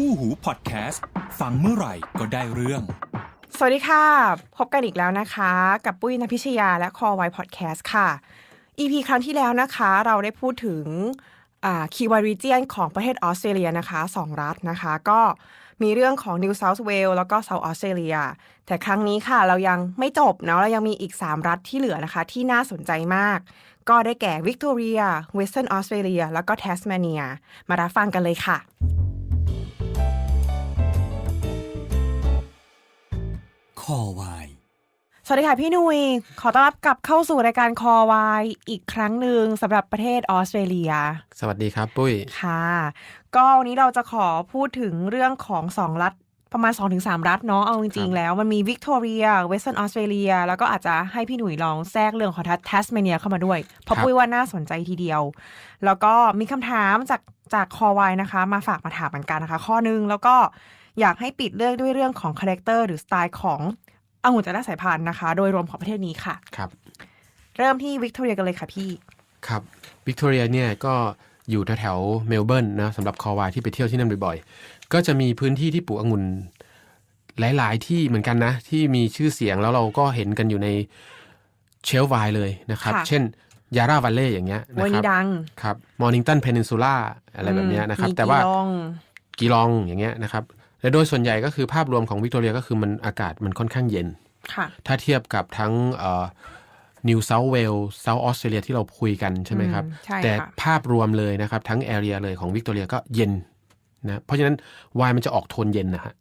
คู่หูพอดแคสต์ฟังเมื่อไหร่ก็ได้เรื่อง สวัสดีค่ะ พบกันอีกแล้วนะคะ กับปุ้ยนพิชยาและคอไวพอดแคสต์ค่ะ EP ครั้งที่แล้วนะคะ เราได้พูดถึงคีวารีเจียนของประเทศออสเตรเลียนะคะสองรัฐนะคะ ก็มีเรื่องของ New South Wales แล้วก็ South Australia แต่ครั้งนี้ค่ะเรายังไม่จบเนาะเรายังมีอีก 3 รัฐที่เหลือนะคะ ที่น่าสนใจมาก ก็ได้แก่วิกตอเรียเวสเทิร์นออสเตรเลียแล้วก็แทสเมเนีย มารับฟังกันเลยค่ะ คอวาย สวัสดีค่ะพี่นุย้ยขอต้อนรับกลับเข้าสู่รายการคอวายอีกครั้งหนึ่งสำหรับประเทศออสเตรเลีย สวัสดีครับปุ้ย ค่ะ ก็วันนี้เราจะขอพูดถึงเรื่องของสองรัฐประมาณ 2-3 รัฐเนาะ เอาจริงครับๆแล้วมันมีวิกตอเรีย เวสเทิร์นออสเตรเลีย แล้วก็อาจจะให้พี่หนุ่ยลองแทรกเรื่องของทัสเมเนียเข้ามาด้วย เพราะปุ้ยว่าน่าสนใจทีเดียว แล้วก็มีคำถามจากจากคอวายนะคะ มาฝากมาถามเหมือนกันนะคะ ข้อนึงแล้วก็ อยากให้ปิดเรื่องด้วยเรื่องของคาแรคเตอร์หรือสไตล์ขององุ่นแต่ละสายพันธุ์นะคะ โดยรวมของประเทศนี้ค่ะ ครับ เริ่มที่วิกตอเรียกันเลยค่ะพี่ ครับวิกตอเรียเนี่ยก็อยู่แถวๆเมลเบิร์นนะสำหรับคอวายที่ไปเที่ยวที่นั่นบ่อยๆ ก็จะมีพื้นที่ที่ปลูกองุ่นหลาย ๆ ที่เหมือนกันนะ ที่มีชื่อเสียงแล้วเราก็เห็นกันอยู่ในเชลฟ์ไวน์เลยนะครับ ค่ะ เช่นยาราวัลเล่อย่างเงี้ยนะวันครันี้บดังครับมอร์นิงตันเพนินซูล่าอะไรแบบเนี้ยนะครับ มีแต่ว่า กี่ลองกีลองอย่างเงี้ยนะครับ และโดยส่วนใหญ่ก็คือภาพรวมของวิกตอเรียก็คือมันอากาศมันค่อนข้างเย็นค่ะถ้าเทียบกับทั้งนิวเซาท์เวลเซาท์ออสเตรเลียที่เราคุยกันใช่ไหมครับอืมใช่แต่ค่ะภาพรวมเลยนะครับ ทั้งแอเรียเลยของวิกตอเรียก็เย็นนะเพราะฉะนั้นไวน์มันจะออกโทนเย็นนะฮะ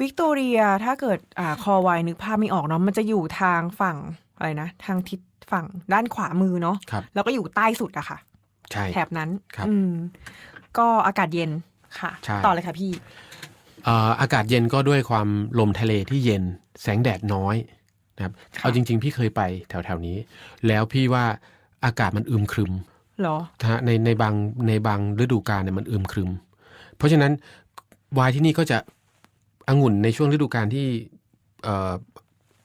วิกตอเรียถ้าเกิดอ่าคอไวนึกภาพไม่ออกเนาะมันจะอยู่ทางฝั่งอะไรนะ ทางทิศฝั่งด้านขวามือเนาะครับแล้วก็อยู่ใต้สุดอะค่ะใช่แถบนั้นครับอืมก็อากาศเย็นค่ะใช่ต่อเลยค่ะพี่เอ่ออากาศเย็นก็ด้วยความลมทะเลที่เย็นแสงแดดน้อยนะครับค่ะเอาจริง ๆ พี่เคยไปแถวๆนี้ แล้วพี่ว่าอากาศมันอึมครึมเหรอนะฮะในในบางในบางฤดูกาลเนี่ยมันอึมครึม เพราะฉะนั้นไวน์ที่นี่ก็จะองุ่นในช่วงฤดูกาลที่เอ่อ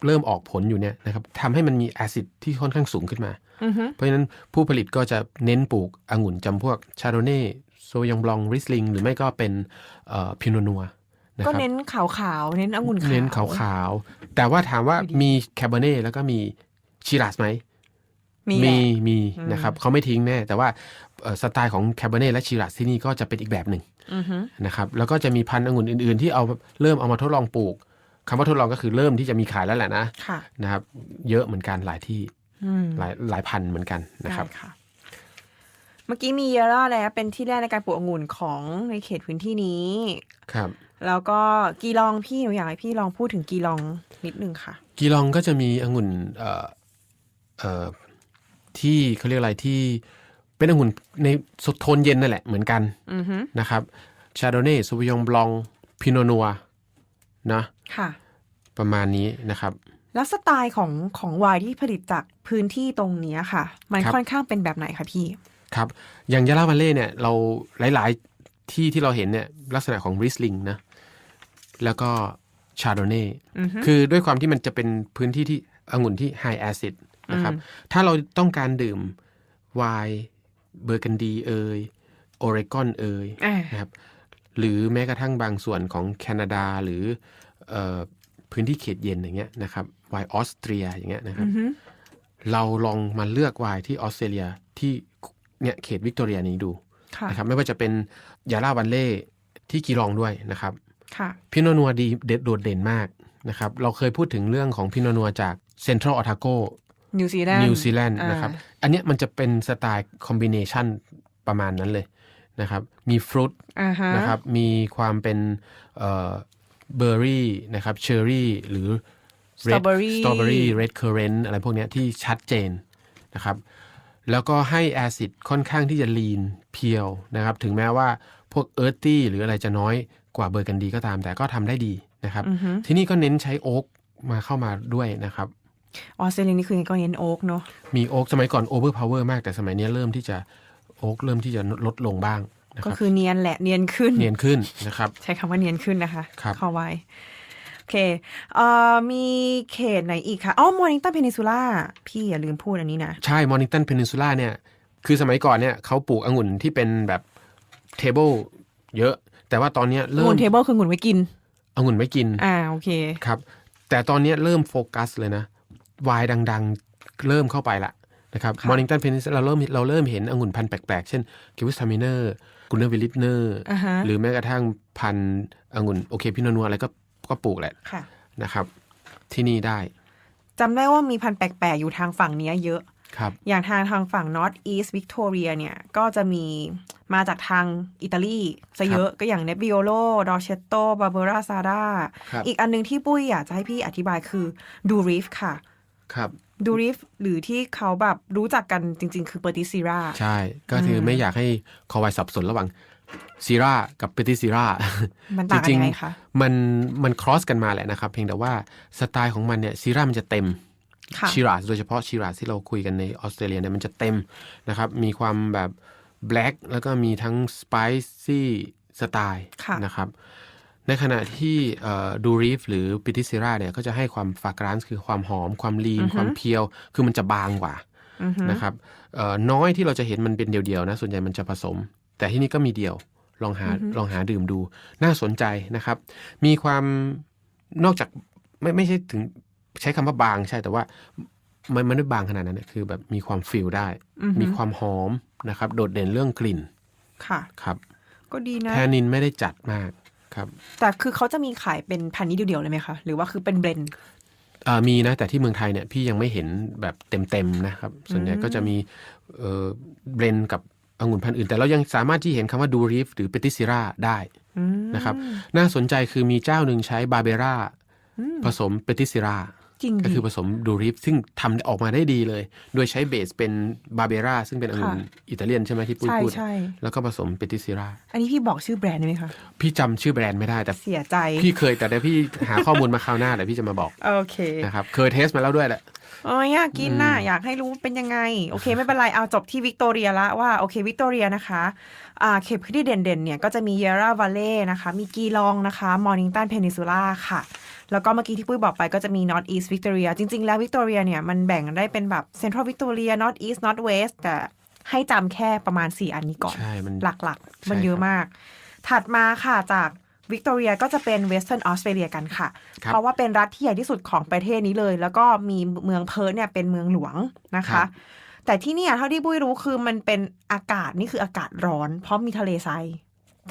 เริ่มออกผลอยู่เนี่ยนะครับทำให้มันมีแอซิดที่ค่อนข้างสูงขึ้นมาอือฮึเพราะฉะนั้นผู้ผลิตก็จะเน้นปลูกองุ่นจำพวกชาโดเน่โซยองบลองริสลิงหรือไม่ก็เป็นพิโนนัวนะค ก็รับเน้นขาวๆ เน้นองุ่นขาว เน้นขาวๆ แต่ว่าถามว่ามีแคเบเน่แล้วก็มีชิราสไหม มีแหละมีอืมนะครับเขาไม่ทิ้งแน่ แต่ว่าเอ่อสไตล์ของแคเบเน่และชิราสที่นี่ก็จะเป็นอีกแบบหนึ่งอือฮึนะครับ แล้วก็จะมีพันธุ์องุ่นอื่น ๆ ที่เอาเริ่มเอามาทดลองปลูกคำว่าทดลองก็คือเริ่มที่จะมีขายแล้วแหละนะค่ะนะครับ เยอะเหมือนกันหลายที่อืมหลายหลายพันเหมือนกันนะครับได้ค่ะเมื่อกี้มีเยล่าแล้วเป็นที่แรกในการปลูกองุ่นของในเขตพื้นที่นี้ ครับ แล้วก็กีลองพี่หนูอยากให้พี่ลองพูดถึงกีลองนิดนึงค่ะ กีลองก็จะมีองุ่นเอ่อเอ่อที่เขาเรียกอะไรที่เป็นองุ่นในโทนเย็นนั่นแหละเหมือนกันอือฮึนะครับชาโดเน่ซูวิยองบลองพิโนนัวนะค่ะ ประมาณนี้นะครับ แล้วสไตล์ของของไวน์ที่ผลิตจากพื้นที่ตรงเนี้ยค่ะ มันครับ ค่อนข้างเป็นแบบไหนคะพี่ ครับ อย่างยาลาวันเล่เนี่ยเราหลาย ๆ ที่ที่เราเห็นเนี่ยลักษณะของริสลิงนะ แล้วก็ชาโดเน่อือฮึคือด้วยความที่มันจะเป็นพื้นที่ที่องุ่นที่ไฮแอซิดนะครับถ้าเราต้องการดื่มไวน์เบอร์กันดีเอยโอเรกอนเอยอ่านะครับหรือแม้กระทั่งบางส่วนของแคนาดาหรือเออพื้นที่เขตเย็นอย่างเงี้ยนะครับไวน์ออสเตรียอย่างเงี้ยนะครับอือฮึเราลองมาเลือกไวน์ที่ออสเตรเลียที่เนี่ยเขตวิกตอเรียนี้ดูค่ะนะครับไม่ว่าจะเป็นยาลาวันเล่ที่กีรองด้วยนะครับค่ะ พิโนนัวดีเด็ดโดดเด่นมากนะครับ เราเคยพูดถึงเรื่องของพิโนนัวจากเซ็นทรัลออทาโกนิวซีแลนด์นิวซีแลนด์อ่านะครับ อันเนี้ยมันจะเป็นสไตล์คอมบิเนชันประมาณนั้นเลยนะครับ มีฟรุตอ่าฮะนะครับ มีความเป็นเบอร์รี่นะครับเชอร์รี่หรือสตรอเบอรี่สตรอเบอรี่เรดเคอร์เรนต์อะไรพวกเนี้ยที่ชัดเจนนะครับ แล้วก็ให้แอซิดค่อนข้างที่จะลีนเพียวนะครับ ถึงแม้ว่าพวกเอิร์ตี้หรืออะไรจะน้อย กว่าเบอร์กันดีก็ตาม แต่ก็ทำได้ดีนะครับอือฮึที่นี่ก็เน้นใช้โอ๊กมาเข้ามาด้วยนะครับออสเตรเลียนี่คือก็เน้นโอ๊กเนาะมีโอ๊กสมัยก่อนโอเวอร์พาวเวอร์มากแต่สมัยนี้เริ่มที่จะโอ๊กเริ่มที่จะลดลงบ้างนะคก็รับคือเนียนแหละเนียนขึ้นเนียนขึ้นนะครับ ใช้คำว่าเนียนขึ้นนะคะครับเข้าไว้โอเคเอ่อมีเขตไหนอีกคะอ๋อมอร์นิงตันเพนินซูล่าพี่อย่าลืมพูดอันนี้นะ ใช่มอร์นิงตันเพนินซูล่าเนี่ย คือสมัยก่อนเนี่ยเขาปลูกองุ่นที่เป็นแบบเทเบิลเยอะ แต่ว่าตอนเนี้ยเริ่มูมนเทเบิลคือหงุนไว้กินองุ่นไม่กิน อ่าโอเคครับ แต่ตอนเนี้ยเริ่มโฟกัสเลยนะวายดัง ๆ เริ่มเข้าไปละนะครับค่ะมอร์นิงตันเพนิสเราเริ่มเราเริ่มเห็นองุ่นพันธุ์แปลก ๆ เช่นคิวิสทามิเนอร์กุนเนอร์วิลิตเนอร์อ่าฮะหรือแม้กระทั่งพันธุ์องุ่นโอเคพิโนนัวอะไรก็ก็ปลูกแหละค่ะนะครับ ที่นี่ได้จำได้ว่ามีพันธุ์แปลก ๆ อยู่ทางฝั่งเนี้ยเยอะครับ อย่างทางทางฝั่ง North East Victoria เนี่ยก็จะมีมาจากทางอิตาลีซะเยอะก็อย่างเนบิโอโลดอเชตโตบาเบราซาดาครับอีกอันหนึงที่ปุ้ยอยากจะให้พี่อธิบายคือดูริฟค่ะครับดูริฟหรือที่เขาแบบรู้จักกันจริง ๆ คือเปอร์ติซิราใช่ ก็คือไม่อยากให้คอวายสับสนระหว่างซีรากับเปติซีรามันต่างกันยังไงคะมันมันครอสกันมาแหละนะครับ เพียงแต่ว่าสไตล์ของมันเนี่ยซีรามันจะเต็มค่ะ ชิราสโดยเฉพาะชิราสที่เราคุยกันในออสเตรเลียเนี่ยมันจะเต็มนะครับ มีความแบบแบล็กแล้วก็มีทั้งสไปซี่สไตล์ค่ะนะครับ ในขณะที่ดูรีฟหรือปิติซิราเนี่ยก็จะให้ความฟากรานซ์คือความหอม ความลีน ความเพียว คือมันจะบางกว่าอือฮึนะครับเอ่อน้อยที่เราจะเห็นมันเป็นเดียวๆนะ ส่วนใหญ่มันจะผสม แต่ที่นี่ก็มีเดียวลองหาลองหาดื่มดู น่าสนใจนะครับ มีความนอกจากไม่ไม่ใช่ถึง ใช้คำว่าบางใช่แต่ว่ามันมันไม่บางขนาดนั้นนะคือแบบมีความฟิลได้ มีความหอมนะครับ โดดเด่นเรื่องกลิ่นค่ะครับ ก็ดีนะแทนินไม่ได้จัดมากครับ แต่คือเขาจะมีขายเป็นพันนี้เดียวๆเลยไหมคะ หรือว่าคือเป็นเบรนด์เอ่อมีนะ แต่ที่เมืองไทยเนี่ยพี่ยังไม่เห็นแบบเต็มๆนะครับ ส่วนใหญ่ก็จะมีเอ่อเบรนกับองุ่นพันธุ์อื่น แต่เรายังสามารถที่เห็นคำว่าดูริฟหรือเปติซิราได้นะครับ น่าสนใจคือมีเจ้าหนึ่งใช้บาเบราผสมเปติซิรา จริงก็ดิคือผสมดูริฟซึ่งทำออกมาได้ดีเลย โดยใช้เบสเป็นบาเบราซึ่งเป็นองุ่นค่ะอิตาเลียนใช่ไหมที่ปุ้ยใช่พูดใช่แล้วก็ผสมเปติซิราอันนี้พี่บอกชื่อแบรนด์ได้ไหมคะ พี่จำชื่อแบรนด์ไม่ได้แต่เสียใจ พี่เคยแต่เดี๋ยวพี่หาข้อมูลมาคราวหน้าเดี๋ยวพี่จะมาบอก โอเคนะครับเคยเทสมาแล้วด้วยแหละ โอ้ยอยากกินน่ะอยากให้รู้เป็นยังไง โอเคไม่เป็นไรเอาจบที่วิกตอเรียละว่าโอเควิกตอเรียนะคะอ่าเขตพื้นที่เด่นๆเนี่ยก็จะมีเยราวัลเล่นะคะ มีกีลองนะคะมอร์นิงตันเพนิซูล่าค่ะ แล้วก็เมื่อกี้ที่ปุ้ยบอกไปก็จะมี North East Victoria จริง ๆ แล้ววิกตอเรียเนี่ยมันแบ่งได้เป็นแบบ Central Victoria North East North West แต่ให้จำแค่ประมาณ 4 อันนี้ก่อนใช่มันหลักๆ มันใช่เยอะครับมาก ถัดมาค่ะจาก วิกตอเรียก็จะเป็นเวสเทิร์นออสเตรเลียกันค่ะครับเพราะว่าเป็นรัฐที่ใหญ่ที่สุดของประเทศนี้เลย แล้วก็มีเมืองเพิร์ธเนี่ยเป็นเมืองหลวงนะครัคะบแต่ที่เนี่ยเท่าที่บุ้ยรู้คือมันเป็นอากาศนี่คืออากาศร้อน เพราะมีทะเลทราย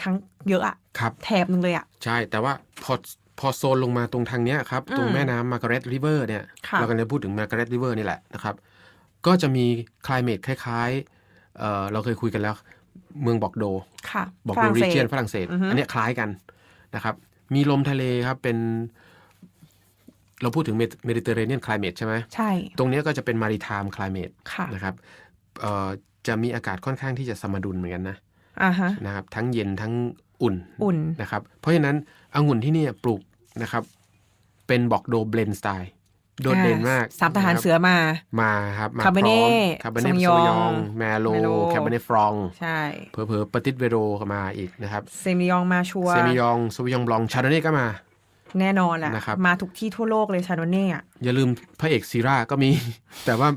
ทั้งเยอะอะครับแถบหนึงเลยอะใช่แต่ว่าพอพอโซนลงมาตรงทางเนี้ยครับ ตรงแม่น้ำมาร์กาเร็ตริเวอร์เนี่ยค่ะเรากำลังจะพูดถึงมาร์กาเร็ตริเวอร์นี่แหละนะครับ ก็จะมีคล i เม e คล้ายๆเอ่อเราเคยคุยกันแล้ว เมืองบอกโดค่ะบอกฝโดรั่งรีเศเจียสนฝรั่งเศสอือฮึอันเนี้ยคล้ายกัน นะครับ มีลมทะเลครับเป็น เราพูดถึงเมดิเตอร์เรเนียนคล i เม e ใช่ไหมใช่ ตรงเนี้ยก็จะเป็นมาริทามคล i เม e ค่ะนะครับเอ่อจะมีอากาศค่อนข้างที่จะสมดุลเหมือนกันนะอ่าฮะนะครับ ทั้งเย็นทั้งอุ่นอุ่นนะครับ เพราะฉะนั้นองุ่นที่เนี่ยปลูกนะครับ เป็นบอกโดเบลนสไตล์ โดดเด่นมากสามทหารนะครับเสือมา มาครับมา Cabernet คาร์บเนต Sauvignon โซยอง แมโล Merlot แคาร์บเนตฟรอง ใช่เผลอๆปติดเวโรก็มาอีกนะครับ เซมิยองมาชัวร์เซมิยองโซยองบลองชาโดเน่ก็มา แน่นอนแหละนะครับมาทุกที่ทั่วโลกเลยชาโนเน่อะอย่าลืมพระเอกซีราก็มี แต่ว่า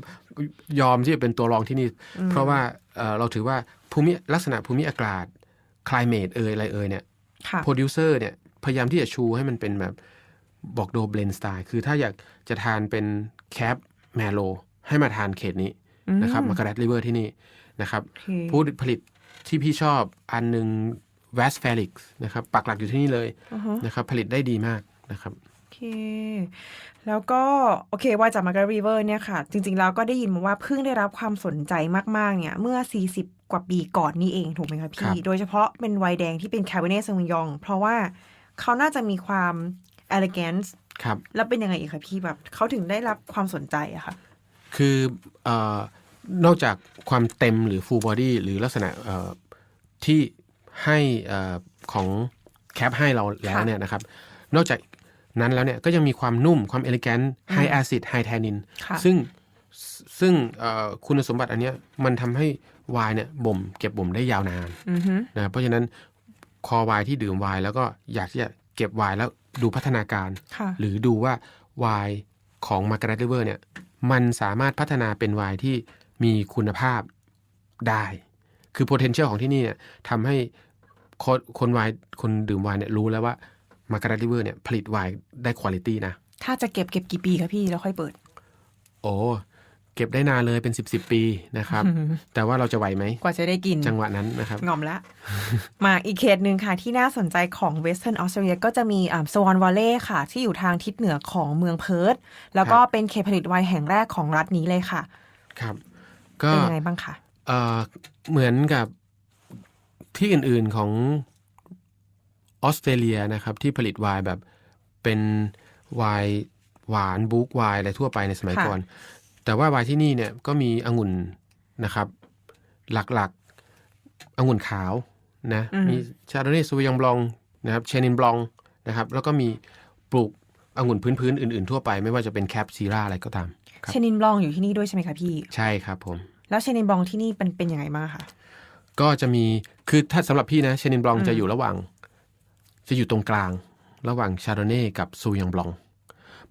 ยอมที่จะเป็นตัวรองที่นี่ เพราะว่าเอ่อเราถือว่าภูมิลักษณะภูมิอากาศคล i เม e เอยอะไรเอยเนี่ยค่ะโปรดิวเซอร์เนี่ยพยายามที่จะชูให้มันเป็นแบบ บอกโดเบลนสไตล์คือถ้าอยากจะทานเป็นแคปแมโลให้มาทานเขตนี้นะครับมาการ์ดริเวอร์ที่นี่นะครับโอเคผู้ผลิตที่พี่ชอบอันหนึ่งแวสเฟลิกส์นะครับปักหลักอยู่ที่นี่เลยนะครับ ผลิตได้ดีมากนะครับโอเค แล้วก็โอเคว่าจากมาการีเวอร์เนี่ยค่ะ จริง ๆ แล้วก็ได้ยินมาว่าเพิ่งได้รับความสนใจมาก ๆ เนี่ย เมื่อ 40 กว่าปีก่อนนี่เองถูกไหมคะครัพี่บโดยเฉพาะเป็นไวน์แดงที่เป็น Cabernet Sauvignon เพราะว่าเขาน่าจะมีความ elegance ครับ แล้วเป็นยังไงอีกคะพี่แบบเขาถึงได้รับความสนใจอะค่ะคือเออนอกจากความเต็มหรือ full body หรือลักษณะเอ่อที่ให้เอ่อของแคปให้เราแล้วค่ะเนี่ยนะครับ นอกจากนั้นแล้วเนี่ยก็ยังมีความนุ่มความเอลิแกนไฮแอซิดไฮแทนินค่ะซึ่งซึ่งเอ่อคุณสมบัติอันเนี้ยมันทำให้ไวน์เนี่ยบ่มเก็บบ่มได้ยาวนาน อือฮึ นะครับเพราะฉะนั้นคอไวน์ที่ดื่มไวน์แล้วก็อยากที่จะเก็บไวน์แล้ว ดูพัฒนาการค่ะหรือดูว่าไวน์ของมาร์กาเร็ตริเวอร์เนี่ยมันสามารถพัฒนาเป็นไวน์ที่มีคุณภาพได้ คือ potential ของที่นี่เนี่ยทำให้คนคนวายคนดื่มไวน์เนี่ยรู้แล้วว่ามาการ e ริเวอร์เนี่ยผลิตไวน์ได้คุณภาพนะ ถ้าจะเก็บเก็บกี่ปีคะพี่แล้วค่อยเปิด โอ้ เก็บได้นานเลยเป็นสิบสิบปีนะครับ แต่ว่าเราจะไหวไหม กว่าจะได้กินจังหวะนั้นนะครับ งอมละ มาอีกเขตหนึ่งค่ะ ที่น่าสนใจของเวสเทิร์นออสเตรเลียก็จะมีสวอนวอลเล่ค่ะ ที่อยู่ทางทิศเหนือของเมืองเพิร์ธแล้วก็ครับเป็นเขตผลิตไวน์แห่งแรกของรัฐนี้เลยค่ะ ครับ ก็เป็นยังไงบ้างคะเอ่อเหมือนกับที่อื่นๆของออสเตรเลียนะครับ ที่ผลิตไวน์แบบเป็นไวน์หวานบุ๊กไวน์อะไรทั่วไปในสมัยก่อน แต่ว่าไวน์ที่นี่เนี่ยก็มีองุ่นนะครับ หลักๆองุ่นขาวนะมีชาโดเน่ซูยองบลองนะครับเชนินบลองนะครับแล้วก็มีปลูกองุ่นพื้นๆอื่นๆ ทั่วไปไม่ว่าจะเป็นแคปซีราอะไรก็ตามครับเชนินบลองอยู่ที่นี่ด้วยใช่ไหมคะพี่ ใช่ครับผม แล้วเชนินบลองที่นี่เป็นเป็นยังไงบ้างคะก็จะมีคือถ้าสำหรับพี่นะเชนินบลองจะอยู่ระหว่าง จะอยู่ตรงกลาง ระหว่างชาโดเน่กับซูยองบลอง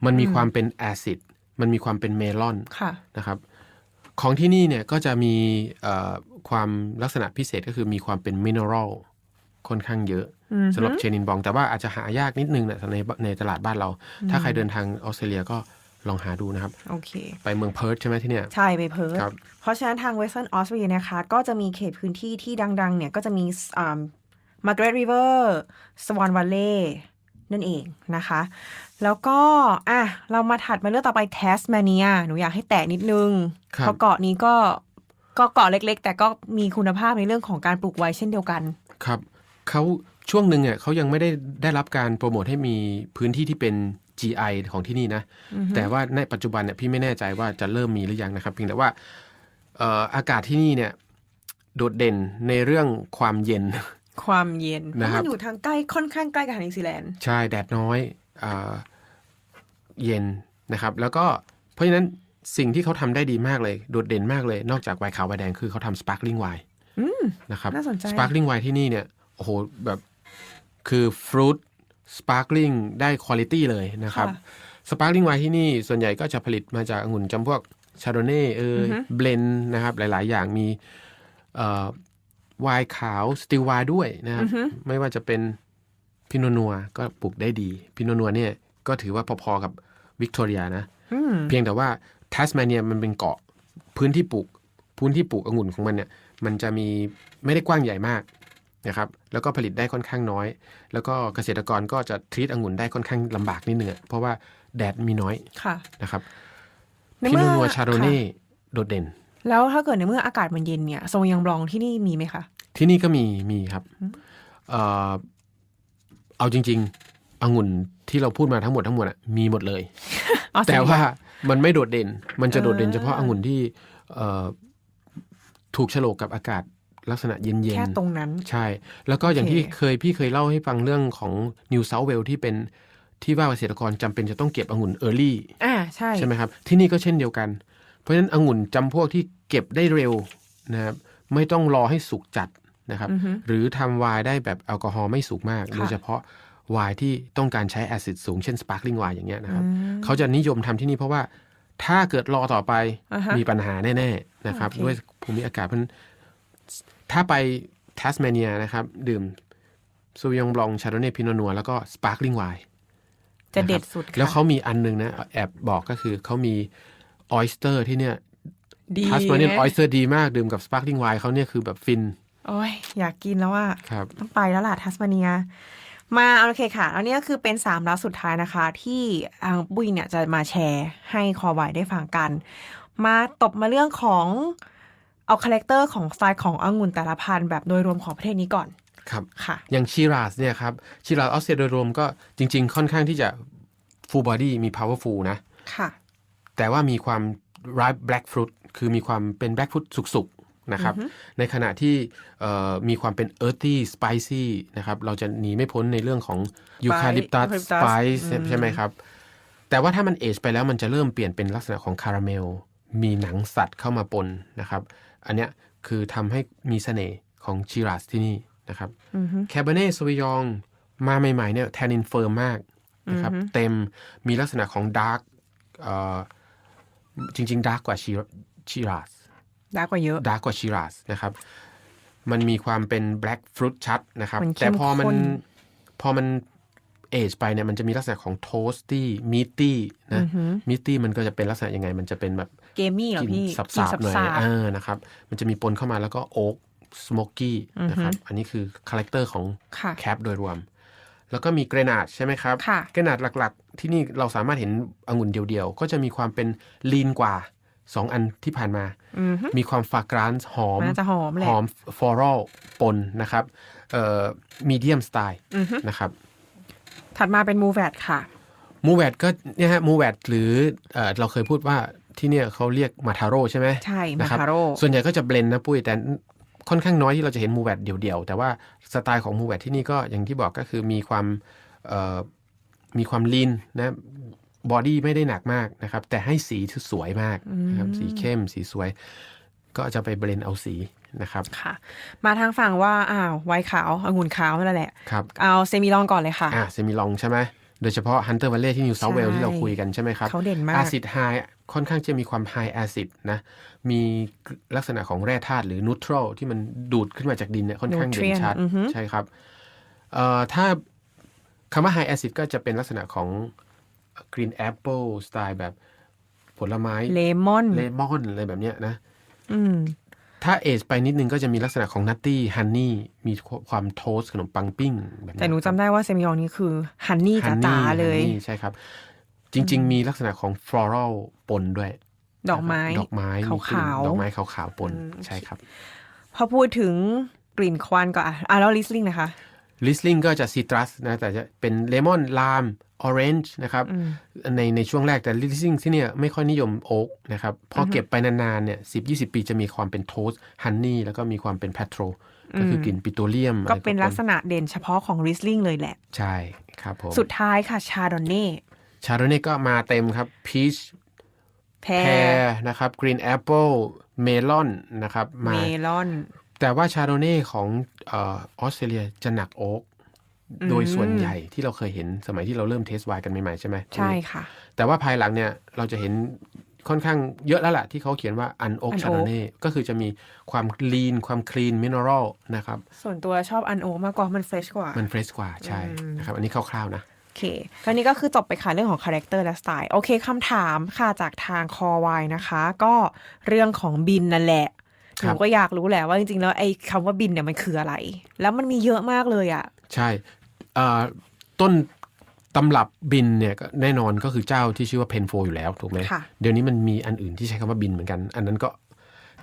มันมีความเป็นแอซิด มันมีความเป็นเมลอนค่ะนะครับ ของที่นี่เนี่ยก็จะมีเอ่อความลักษณะพิเศษก็คือมีความเป็นมินเนอรัลค่อนข้างเยอะอืมสำหรับเชนินบลอง แต่ว่าอาจจะหายากนิดนึงนะในในตลาดบ้านเรา ถ้าใครเดินทางออสเตรเลียก็ลองหาดูนะครับ โอเค ไปเมืองเพิร์ธใช่ไหมที่เนี่ย ใช่ ไปเพิร์ธครับเพราะฉะนั้นทางเวสเทิร์นออสเตรเลียนะคะ ก็จะมีเขตพื้นที่ที่ดัง ๆ เนี่ย ก็จะมีมาร์เกร t ริเวอร์สวอนวัลเล่นั่นเองนะคะ แล้วก็อะเรามาถัดมาเรื่องต่อไปแทสมาเนียหนูอยากให้แตะนิดนึงครับเพราะเกาะนี้ก็ก็เกาะเล็ก ๆ แต่ก็มีคุณภาพในเรื่องของการปลูกไว้เช่นเดียวกัน ครับเขาช่วงหนึ่งเนี่ยเขายังไม่ได้ได้รับการโปรโมทให้มีพื้นที่ที่เป็น GI ของที่นี่นะ แต่ว่าในปัจจุบันเนี่ยพี่ไม่แน่ใจว่าจะเริ่มมีหรือยังนะครับ เพียงแต่ว่าเอ่ออากาศที่นี่เนี่ยโดดเด่นในเรื่องความเย็น ความเย็นเพนะราะครัมับนอยู่ทางใกล้ค่อนข้างใกล้กับทางนิวซีแลนด์ ใช่ แดดน้อยอา เย็นนะครับ แล้วก็เพราะฉะนั้นสิ่งที่เขาทำได้ดีมากเลย โดดเด่นมากเลย นอกจากไวน์ขาวไวน์แดงคือเขาทำสปาร์คลิงไวน์นะครับน่าสนใจสปาร์คลิงไวน์ที่นี่เนี่ยโอ้โหแบบคือฟรุตสปาร์คลิงได้คุณ i t y เลยนะครับค่ะสปาร์คลิงไวน์ที่นี่ส่วนใหญ่ก็จะผลิตมาจากองุ่นจำพวกชาโดเน่เอยเบลนนะครับ หลาย ๆ อย่างมีเอ่อไวน์ขาวสติลไวน์ด้วยนะครับไม่ว่าจะเป็น พิโนนัวก็ปลูกได้ดี พิโนนัวเนี่ยก็ถือว่าพอๆกับวิกตอเรียนะอืมเพียงแต่ว่าทัสมาเนียมันเป็นเกาะพื้นที่ปลูกพื้นที่ปลูกองุ่นของมันเนี่ยมันจะมีไม่ได้กว้างใหญ่มากนะครับแล้วก็ผลิตได้ค่อนข้างน้อย แล้วก็เกษตรกรก็จะทรีตองุ่นได้ค่อนข้างลำบากนิดนึงอะเพราะว่าแดดมีน้อยค่ะนะครับในพิเมื่โนอนัวชาโรเน่ค่ะโดดเด่น แล้วถ้าเกิดในเมื่ออากาศมันเย็นเนี่ยโซยังบลองที่นี่มีไหมคะ ที่นี่ก็มีมีครับ เอ่อเอาจริง ๆองุ่นที่เราพูดมาทั้งหมดทั้งหมดอะมีหมดเลยออสเตรแต่เลียว่ามันไม่โดดเด่น มันจะโดดเด่นอ่าเฉพาะองุ่นที่เอ่อถูกโฉลกกับอากาศลักษณะเย็นแค่ตรงนั้นๆใช่ แล้วก็อย่างโอเคที่เคยพี่เคยเล่าให้ฟังเรื่องของนิวเซาท์เวลที่เป็นที่ว่าเกษตรกรจำเป็นจะต้องเก็บองุ่นเออร์ลี่อ่าใช่ ใช่ไหมครับ ที่นี่ก็เช่นเดียวกัน เพราะฉะนั้นองุ่นจำพวกที่เก็บได้เร็วนะครับไม่ต้องรอให้สุกจัด นะครับ หรือทำไวน์ได้แบบแอลกอฮอล์ไม่สูงมากค่ะโดยเฉพาะไวน์ที่ต้องการใช้แอซิดสูงเช่นสปาร์คลิงไวน์อย่างเงี้ยนะครับเขาจะนิยมทำที่นี่เพราะว่าถ้าเกิดรอต่อไปอ่าฮะมีปัญหาแน่ๆนะครับโอเคด้วยภูมิอากาศเพราะฉะนั้นถ้าไปทัสเมเนียนะครับ ดื่มซูยองบลองชาโดเน่พิโนนัวแล้วก็สปาร์คลิงไวน์จะเด็ดสุดค่ะแล้วเขามีอันหนึงนะ แอบบอกก็คือเขามีออยสเตอร์ที่เนี่ยดีทัสเมเนียนนะออยสเตอร์ดีมากดื่มกับสปาร์คลิงไวน์เขาเนี่ยคือแบบฟิน โอ้ยอยากกินแล้วอะครับต้องไปแล้วล่ะทัสมาเนีย มาโอเคค่ะแล้วนี่ก็คือเป็นสามร้านสุดท้ายนะคะ ที่อังปุ้ยเนี่ยจะมาแชร์ให้คอไวได้ฟังกัน มาตบมาเรื่องของเอาคาแรคเตอร์ของสไตล์ขององุ่นแต่ละพันธุ์แบบโดยรวมของประเทศนี้ก่อนครับค่ะอย่างชีราสเนี่ยครับชีราสออสเตรเลียโดยรวมก็จริง ๆ ค่อนข้างที่จะฟูลบอดี้มี powerful นะค่ะแต่ว่ามีความ ripe black fruit คือมีความเป็น black fruit สุกๆ นะครับในขณะที่เอ่อมีความเป็น earthy spicy นะครับเราจะหนีไม่พ้นในเรื่องของ eucalyptus eucalyptus spice อืม ใช่ไหมครับ แต่ว่าถ้ามันเอจไปแล้วมันจะเริ่มเปลี่ยนเป็นลักษณะของคาราเมล มีหนังสัตว์เข้ามาปนนะครับ อันเนี้ยคือทำให้มีเสน่ห์ของชิราสที่นี่นะครับแคเบเน่สวิยองมาใหม่ๆเนี่ยแทนินเฟิร์มมากนะครับเต็มมีลักษณะของดาร์กจริงๆดาร์กกว่าชิราส ดาร์กกว่าเยอะดาร์กกว่าชิราสนะครับ มันมีความเป็น black fruit ชัดนะครับมันเข้แต่มพอมันข้นพอมันเอจไปเนี่ยมันจะมีลักษณะของ toasty meaty นะ meaty มันก็จะเป็นลักษณะยังไง มันจะเป็นแบบเกมมี่เหรอกลิ่นพี่สับกลิ่ๆหน่อยสับเออนะครับมันจะมีปนเข้ามาแล้วก็โอ๊กสโมกกี้นะครับอันนี้คือคาแรคเตอร์ของค่ะแคปโดยรวม แล้วก็มีเกรนาดใช่ไหมครับค่ะเกรนาดหลักๆ ที่นี่เราสามารถเห็นองุ่นเดียวๆ ก็จะมีความเป็นลีนกว่า 2อันที่ผ่านมาอือฮึมีความฟากรานซ์หอมน่าจะหอมแหละหอมฟลอรัลปนนะครับเอ่อมีเดียมสไตล์อือฮึนะครับ ถัดมาเป็นมูแวดค่ะ มูแวดก็เนี่ยฮะมูแวดหรือเอ่อเราเคยพูดว่าที่เนี่ยเขาเรียกมาทาโร่ใช่ไหมใช่นะคบ Mataro ส่วนใหญ่ก็จะเบลนด์นะปุ้ยแต่ค่อนข้างน้อยที่เราจะเห็นมูแวดเดี่ยวๆ แต่ว่าสไตล์ของมูแวดที่นี่ก็อย่างที่บอกก็คือมีความเอ่อมีความลีนนะ บอดี้ไม่ได้หนักมากนะครับ แต่ให้สีที่สวยมากนะครับสีเข้มสีสวย ก็จะไปเบลนด์เอาสีนะครับค่ะ มาทางฝั่งว่าอ้าวไวน์ขาวองุ่นขาวนั่นแหละครับเอาเซมิลองก่อนเลยค่ะอ่าเซมิลองใช่ไหมโดยเฉพาะ Hunter Valley ที่ New South ใช่ Wales ที่เราคุยกันใช่ไหมครับเขาเด่นมากอาซิดไฮค่อนข้างจะมีความไฮแอซิดนะ มีลักษณะของแร่ธาตุหรือนูทรัลที่มันดูดขึ้นมาจากดินเนี่ยค่อนข้างเด่น Nutrient ชัดอือฮึใช่ครับเอ่อถ้าคำว่าไฮแอซิดก็จะเป็นลักษณะของ กรีนแอปเปิลสไตล์แบบผลไม้เลมอนเลมอนอะไรแบบเนี้ยนะอืมถ้าเอจไปนิดนึงก็จะมีลักษณะของนัตตี้ฮันนี่มีความโทสขนมปังปิ้งแบบแต่หนูจำได้ว่าเซมิลองนี่คือฮันนี่ฮันจ๋านี่ๆเลยฮันนี่ใช่ครับ จริง ๆ มีลักษณะของฟลอรัลปนด้วย ดอกไม้ดอกไม้มีกลิ่นขาวๆดอกไม้ขาวๆปนใช่ครับ พอพูดถึงกลิ่นควันก็อะอะแล้วลิสลิงนะคะ ลิสลิงก็จะซิตรัสนะแต่จะเป็นเลมอนลามออเรนจ์นะครับในในช่วงแรกแต่ลิสลิงที่เนี่ยไม่ค่อยนิยมโอ๊กนะครับพอเก็บไปนานๆเนี่ยสิบยี่สิบปีจะมีความเป็นโทสฮันนี่แล้วก็มีความเป็นแพทโรก็คือกลิ่นปิโตรเลียม ก็เป็นลักษณะเด่นเฉพาะของริสลิงเลยแหละ ใช่ครับผมสุดท้ายค่ะชาดอนเน่ชาโรเน่ก็มาเต็มครับพีชแพแพรรนะครับกรีนแอปเปิลเมลอนนะครับเมมาลอน แต่ว่าชาโรเน่ของเออออสเตรเลียจะหนักโอ๊กโดยส่วนใหญ่ที่เราเคยเห็นสมัยที่เราเริ่มเทสไวน์กันใหม่ๆใช่ไหมใช่ค่ะ แต่ว่าภายหลังเนี่ยเราจะเห็นค่อนข้างเยอะแล้วล่ะที่เขาเขียนว่าอันโอ๊ก Unoak ชาโรเน่ก็คือจะมีความลีนความคลีนมินเนอรัลนะครับ ส่วนตัวชอบอันโอมากกว่ามันเฟรชกว่า มันเฟรชกว่าใช่นะครับอันนี้คร่าวๆนะโอเคก็นี่ก็คือจบไปค่ะเรื่องของคาแรคเตอร์และสไตล์ โอเคคำถามค่ะจากทางคอวายนะคะ ก็เรื่องของบินนั่นแหละ หครันูบก็อยากรู้แหละว่าจริงๆแล้วไอ้คำว่าบินเนี่ยมันคืออะไร แล้วมันมีเยอะมากเลยอะใช่เอ่อต้นตำรับบินเนี่ยก็แน่นอนก็คือเจ้าที่ชื่อว่าเพนโฟอยู่แล้วถูกไหมค่ะเดี๋ยวนี้มันมีอันอื่นที่ใช้คำว่าบินเหมือนกัน อันนั้นก็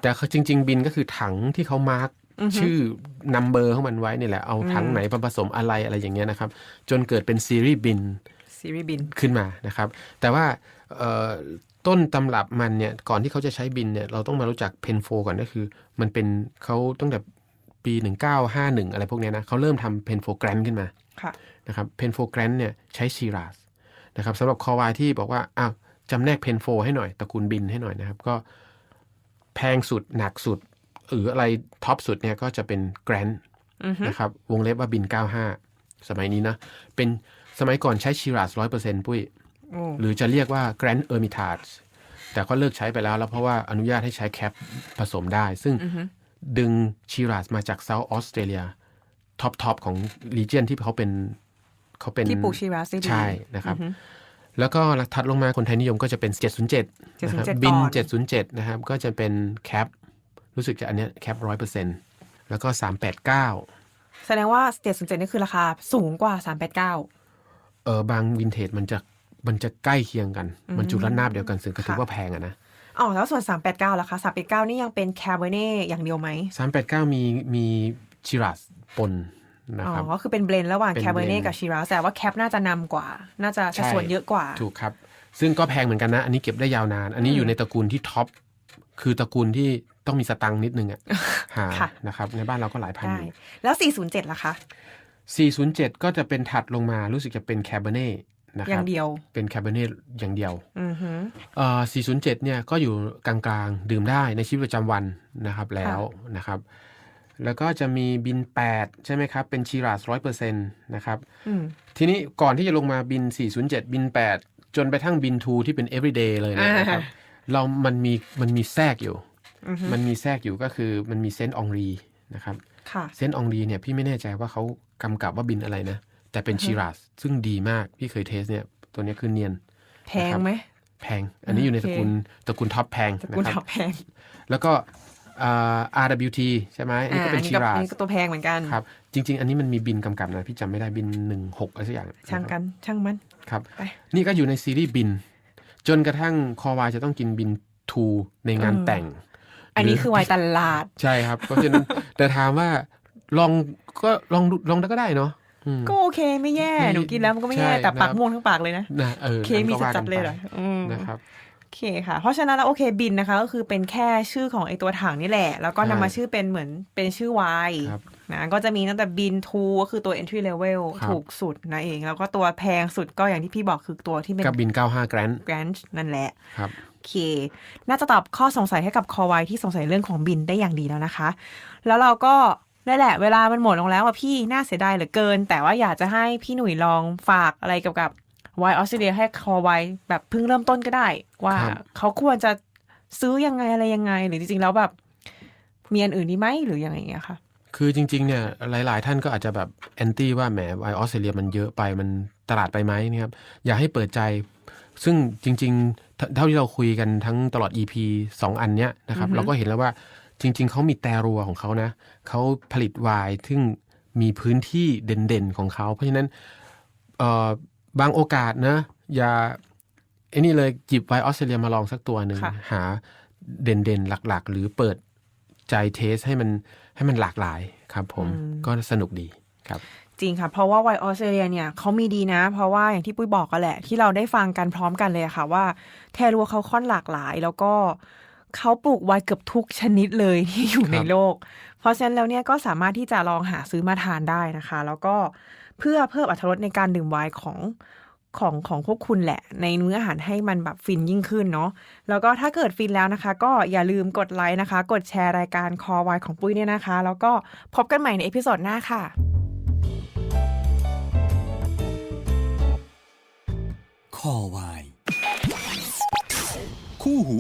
แต่จริง ๆ บินก็คือถังที่เขามาร์กชื่อนัมเบอร์ของมันไว้นี่แหละเอาถังไหนมาผสมอะไรอะไรอย่างเงี้ยนะครับ จนเกิดเป็นซีรีส์บินซีรีส์บินขึ้นมานะครับ แต่ว่าเอ่อ ต้นตำรับมันเนี่ยก่อนที่เขาจะใช้บินเนี่ยเราต้องมารู้จักเพนโฟก่อนก็คือ มันเป็นเขาตั้งแต่ปี 1951 อะไรพวกเนี้ยนะเขาเริ่มทำเพนโฟแกรนขึ้นมาค่ะนะครับเพนโฟแกรนเนี่ยใช้ชีราสนะครับสำหรับคอวายที่บอกว่าอ้าวจำแนกเพนโฟให้หน่อยตระกูลบินให้หน่อยนะครับ ก็แพงสุดหนักสุด หรืออะไรท็อปสุดเนี่ยก็จะเป็นแกรนนะครับวงเล็บว่าบิน 95 สมัยนี้นะเป็นสมัยก่อนใช้ชีราสร้อยเปอร์เซ็นต์ปุ้ยโอ้ หรือจะเรียกว่าแกรนเออร์มิทา e แต่ก็เลิกใช้ไปแล้วแล้วเพราะว่าอนุญาตให้ใช้แคปผสมได้ ซึ่งดึงชีราสมาจากเซาท์ออสเตรเลียท็อปทอปของรีเจียนที่เขาเป็นเขาเป็นที่ปลูกชีราสได้ดีใช่นะครับ แล้วก็ถัดลงมาคนไทยนิยมก็จะเป็น 707นะครับ707บินก่อน707 นะครับ ก็จะเป็นแคปรู้สึกจะอันเนี้ยแคปร้อยเปอร์เซ็นต์แล้วก็ 389 แสดงว่าเจ็ดศูนย์เจ็ดนี่คือราคาสูงกว่าสามแปดเก้าเออบางวินเทจมันจะ มันจะใกล้เคียงกัน มันจุลนาบเดียวกันซึ่งก็ถือว่าแพงอะนะอ๋อแล้วส่วนสามแปดเก้าล่ะคะสามแปดเก้านี่ยังเป็นแคเบเน่อย่างเดียวไหม 389 มีมีชิรัสปนนะอ๋อครับก็คือเป็นเบลนด์ระหว่างเป็นแคเบเน่ blend กับชีราสแต่ว่าแคปน่าจะนำกว่า น่าจะสัดส่วนเยอะกว่า ถูกครับ ซึ่งก็แพงเหมือนกันนะ อันนี้เก็บได้ยาวนาน อันนี้อยู่ในตระกูลที่ท็อป คือตระกูลที่ต้องมีสตังค์นิดนึงอะหาค่ะนะครับ ในบ้านเราก็หลายพันได้อยู่แล้วสี่ศูนย์เจ็ดล่ะคะ 407 ก็จะเป็นถัดลงมารู้สึกจะเป็นแคเบเน่ นะคอย่ารับงเดียว เป็นแคเบเน่อย่างเดียวอือหือเอ่อ407 เนี่ยก็อยู่กลางๆ ดื่มได้ในชีวิตประจำวันนะครับแล้วนะครับ แล้วก็จะมีบิน 8 ใช่ไหมครับ เป็นชีราสร้อยเปอร์เซ็นต์นะครับอืมทีนี้ก่อนที่จะลงมาบิน 407 บิน 8 จนไปทั้งบิน2ที่เป็น everyday เลยเนยนะครับ เรา มันมี มันมีแทรกอยู่ มันมีแทรกอยู่ก็คือมันมีเซนต์อองรีนะครับค่ะเซนต์อองดีเนี่ยพี่ไม่แน่ใจว่าเขากำกับว่าบินอะไรนะ แต่เป็นชิราสซึ่งดีมาก พี่เคยเทสเนี่ย ตัวเนี้ยคือเนียน แพงไหม แพง อันนี้อยู่ในโอตเคระกูลตระกูลท็อปแพงตระนะกูลคถัรับบแพงแล้วก็อ่า RWT ใช่ไหมอันนี้ก็อ่าเป็อันนนี้ชิก็ราอันสนี้ก็ตัวแพงเหมือนกันครับ จริง ๆ อันนี้มันมีบินกำกับนะพี่จำไม่ได้บินหนึ่งหกอะไรสักอย่าง ช่างกันช่างมันครับไปนี่ก็อยู่ในซีรีส์บิน จนกระทั่งคอวายจะต้องกินบินทูในงานแต่ง อันนี้คือไวน์ตลาด ใช่ครับ เพราะฉะนั้นแต่ถามว่าลองก็ลองดูลองได้ก็ได้เนาะอืม ก็โอเคไม่แย่ไม่หนูกินแล้วมันก็ไม่แย่ใช่แต่ปากนะครับม่วงทั้งปากเลยนะนะเออเคมีงั้นก็ว่าจักัดนๆเลยเหรอไปอืมนะครับโอเคค่ะ เพราะฉะนั้นแล้วโอเคบินนะคะ ก็คือเป็นแค่ชื่อของไอตัวถังนี่แหละ แล้วก็นำใช่มาชื่อเป็นเหมือนเป็นชื่อไวน์ครับนะก็จะมีตั้งแต่บินทูก็คือตัว entry level ครับถูกสุดนะเอง แล้วก็ตัวแพงสุดก็อย่างที่พี่บอกคือตัวที่เป็นกับบิน 95แกรน grand นั่นแหละครับโอเค น่าจะตอบข้อสงสัยให้กับคอไวที่สงสัยเรื่องของบินได้อย่างดีแล้วนะคะ แล้วเราก็ ได้แหละเวลามันหมดลงแล้วอะพี่น่าเสียดายเหลือเกิน แต่ว่าอยากจะให้พี่หนุ่ยลองฝากอะไรเกี่ยวกับไวออสเตรเลียให้คอไวแบบเพิ่งเริ่มต้นก็ได้ ว่าครับเขาควรจะซื้อยังไงอะไรยังไง หรือจริงๆแล้วแบบ มีอันอื่นดีไหมหรือยังไงอย่างเงี้ยค่ะ คือจริง ๆ เนี่ยหลาย ๆ ท่านก็อาจจะแบบแอนตี้ว่าแหมไวน์ออสเตรเลียมันเยอะไปมันตลาดไปไหมเนี่ยครับอยากให้เปิดใจ ซึ่งจริงๆเท่าเท่าที่เราคุยกันทั้งตลอด EP สองอันเนี้ยนะครับ เราก็เห็นแล้วว่า จริง ๆ เขามีแต่รัวของเขานะเขาผลิตไวน์ซึ่งมีพื้นที่เด่นๆของเขา เพราะฉะนั้นเอ่อบางโอกาสนะ อย่าไอ้นี่เลยจิบไวน์ออสเตรเลียมาลองสักตัวหนึ่งค่ะหาเด่นๆ หลักๆ หรือเปิดใจเทสให้มันให้มันหลากหลายครับผมก็สนุกดีครับจริงค่ะ เพราะว่าไวน์ออสเตรเลียเนี่ยเขามีดีนะ เพราะว่าอย่างที่ปุ้ยบอกกันแหละ ที่เราได้ฟังกันพร้อมกันเลยอะค่ะว่า แทรัวเขาค่อนหลากหลาย แล้วก็ เขาปลูกไวน์เกือบทุกชนิดเลยที่อยู่ในโลก เพราะฉะนั้นแล้วเนี่ยก็สามารถที่จะลองหาซื้อมาทานได้นะคะ แล้วก็เพื่อเพิ่มอรรถรสในการดื่มไวน์ของของของพวกคุณแหละ ในเนื้ออาหารให้มันแบบฟินยิ่งขึ้นเนาะแล้วก็ถ้าเกิดฟินแล้วนะคะ ก็อย่าลืมกดไลค์นะคะ กดแชร์รายการคอไวน์ของปุ้ยเนี่ยนะคะ แล้วก็พบกันใหม่ในเอพิโซดหน้าค่ะคอไวน์คู่หู